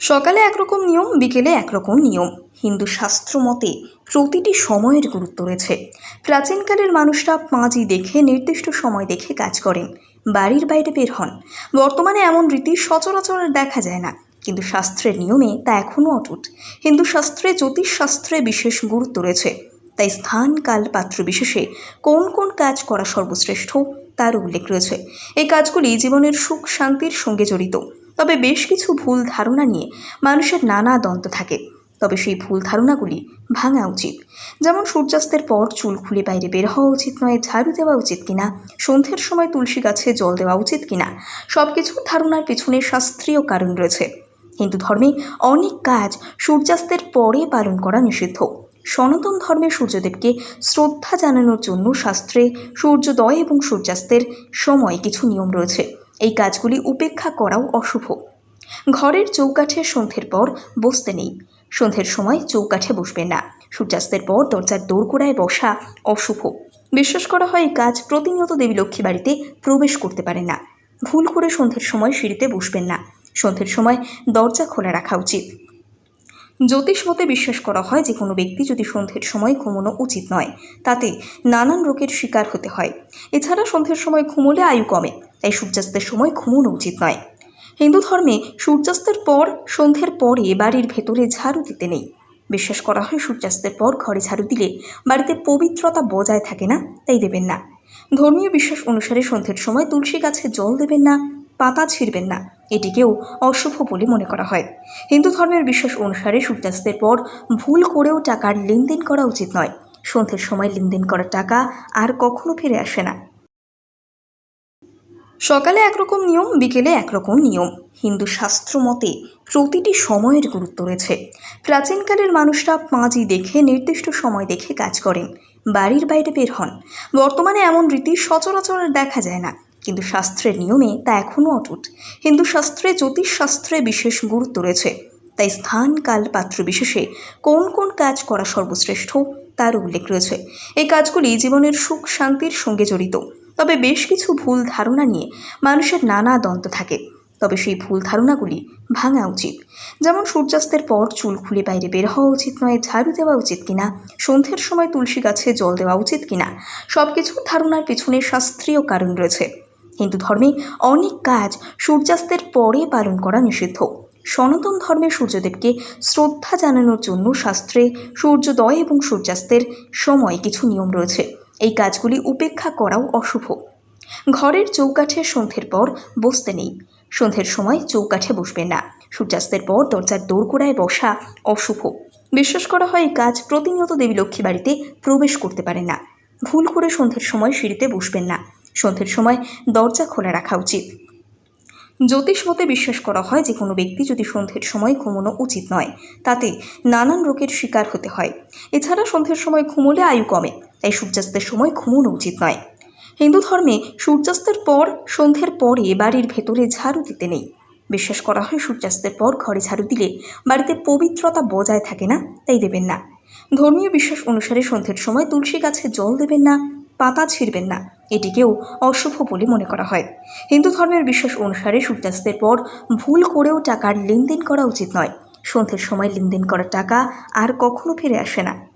সকালে একরকম নিয়ম, বিকেলে একরকম নিয়ম। হিন্দু শাস্ত্র মতে প্রতিটি সময়ের গুরুত্ব রয়েছে। প্রাচীনকালের মানুষরা পাঁজি দেখে, নির্দিষ্ট সময় দেখে কাজ করেন, বাড়ির বাইরে বের হন। বর্তমানে এমন রীতি সচরাচর দেখা যায় না, কিন্তু শাস্ত্রের নিয়মে তা এখনও অটুট। হিন্দু শাস্ত্রে জ্যোতিষশাস্ত্রে বিশেষ গুরুত্ব রয়েছে। তাই স্থান, কাল, পাত্র বিশেষে কোন কোন কাজ করা সর্বশ্রেষ্ঠ তার উল্লেখ রয়েছে। এই কাজগুলি জীবনের সুখ, শান্তির সঙ্গে জড়িত। তবে বেশ কিছু ভুল ধারণা নিয়ে মানুষের নানা দন্ত থাকে। তবে সেই ভুল ধারণাগুলি ভাঙা উচিত। যেমন সূর্যাস্তের পর চুল খুলে বাইরে বের হওয়া উচিত নয়, ঝাড়ু দেওয়া উচিত কিনা, সন্ধ্যের সময় তুলসী গাছে জল দেওয়া উচিত কিনা সব কিছু ধারণার পিছনে শাস্ত্রীয় কারণ রয়েছে। হিন্দু ধর্মে অনেক কাজ সূর্যাস্তের পরে পালন করা নিষিদ্ধ। সনাতন ধর্মে সূর্যদেবকে শ্রদ্ধা জানানোর জন্য শাস্ত্রে সূর্যোদয় এবং সূর্যাস্তের সময় কিছু নিয়ম রয়েছে। এই কাজগুলি উপেক্ষা করাও অশুভ। ঘরের চৌকাঠে সন্ধ্যের পর বসতে নেই। সন্ধ্যের সময় চৌকাঠে বসবেন না। সূর্যাস্তের পর দরজার দোরগোড়ায় বসা অশুভ। বিশ্বাস করা হয় কাজ প্রতিনিয়ত দেবী লক্ষ্মী বাড়িতে প্রবেশ করতে পারে না। ভুল করে সন্ধ্যের সময় সিঁড়িতে বসবেন না। সন্ধ্যের সময় দরজা খোলা রাখা উচিত। জ্যোতিষ মতে বিশ্বাস করা হয় যে কোনো ব্যক্তি যদি সন্ধ্যের সময় ঘুমোনো উচিত নয়, তাতে নানান রোগের শিকার হতে হয়। এছাড়া সন্ধ্যের সময় ঘুমোলে আয়ু কমে। তাই সূর্যাস্তের সময় ঘুমোনো উচিত নয়। হিন্দু ধর্মে সূর্যাস্তের পর, সন্ধ্যের পরে বাড়ির ভেতরে ঝাড়ু দিতে নেই। বিশ্বাস করা হয় সূর্যাস্তের পর ঘরে ঝাড়ু দিলে বাড়িতে পবিত্রতা বজায় থাকে না, তাই দেবেন না। ধর্মীয় বিশ্বাস অনুসারে সন্ধ্যের সময় তুলসী গাছে জল দেবেন না, পাতা ছিঁড়বেন না, এটিকেও অশুভ বলে মনে করা হয়। হিন্দু ধর্মের বিশ্বাস অনুসারে সূর্যাস্তের পর ভুল করেও টাকার লেনদেন করা উচিত নয়। সন্ধ্যের সময় লেনদেন করা টাকা আর কখনো ফিরে আসে না। সকালে একরকম নিয়ম, বিকেলে একরকম নিয়ম। হিন্দু শাস্ত্র মতে প্রতিটি সময়ের গুরুত্ব রয়েছে। প্রাচীনকালের মানুষরা পাঁজি দেখে, নির্দিষ্ট সময় দেখে কাজ করেন, বাড়ির বাইরে বের হন। বর্তমানে এমন রীতি সচরাচর দেখা যায় না, কিন্তু শাস্ত্রের নিয়মে তা এখনও অটুট। হিন্দু শাস্ত্রে জ্যোতিষশাস্ত্রে বিশেষ গুরুত্ব রয়েছে। তাই স্থান, কাল, পাত্র বিশেষে কোন কোন কাজ করা সর্বশ্রেষ্ঠ তার উল্লেখ রয়েছে। এই কাজগুলি জীবনের সুখ, শান্তির সঙ্গে জড়িত। তবে বেশ কিছু ভুল ধারণা নিয়ে মানুষের নানা দন্ত থাকে। তবে সেই ভুল ধারণাগুলি ভাঙা উচিত। যেমন সূর্যাস্তের পর চুল খুলে বাইরে বের হওয়া উচিত নয়, ঝাড়ু দেওয়া উচিত কিনা, সন্ধ্যের সময় তুলসী গাছে জল দেওয়া উচিত কিনা সব কিছু ধারণার পিছনে শাস্ত্রীয় কারণ রয়েছে। হিন্দু ধর্মে অনেক কাজ সূর্যাস্তের পরে পালন করা নিষিদ্ধ। সনাতন ধর্মে সূর্যদেবকে শ্রদ্ধা জানানোর জন্য শাস্ত্রে সূর্যোদয় এবং সূর্যাস্তের সময় কিছু নিয়ম রয়েছে। এই কাজগুলি উপেক্ষা করাও অশুভ। ঘরের চৌকাঠে সন্ধ্যের পর বসতে নেই। সন্ধ্যের সময় চৌকাঠে বসবেন না। সূর্যাস্তের পর দরজার দোরগোড়ায় বসা অশুভ। বিশ্বাস করা হয় কাজ প্রতিনিয়ত দেবী লক্ষ্মী বাড়িতে প্রবেশ করতে পারে না। ভুল করে সন্ধ্যের সময় সিঁড়িতে বসবেন না। সন্ধ্যের সময় দরজা খোলা রাখা উচিত। জ্যোতিষ মতে বিশ্বাস করা হয় যে কোনো ব্যক্তি যদি সন্ধ্যের সময় ঘুমোনো উচিত নয়, তাতে নানান রোগের শিকার হতে হয়। এছাড়া সন্ধ্যের সময় ঘুমোলে আয়ু কমে। তাই সূর্যাস্তের সময় ঘুমোনো উচিত নয়। হিন্দু ধর্মে সূর্যাস্তের পর, সন্ধ্যের পরে বাড়ির ভেতরে ঝাড়ু দিতে নেই। বিশ্বাস করা হয় সূর্যাস্তের পর ঘরে ঝাড়ু দিলে বাড়িতে পবিত্রতা বজায় থাকে না, তাই দেবেন না। ধর্মীয় বিশ্বাস অনুসারে সন্ধ্যের সময় তুলসী গাছে জল দেবেন না, পাতা ছিঁড়বেন না, এটিকেও অশুভ বলে মনে করা হয়। হিন্দু ধর্মের বিশ্বাস অনুসারে সূর্যাস্তের পর ভুল করেও টাকার লেনদেন করা উচিত নয়। সন্ধ্যের সময় লেনদেন করা টাকা আর কখনো ফিরে আসে না।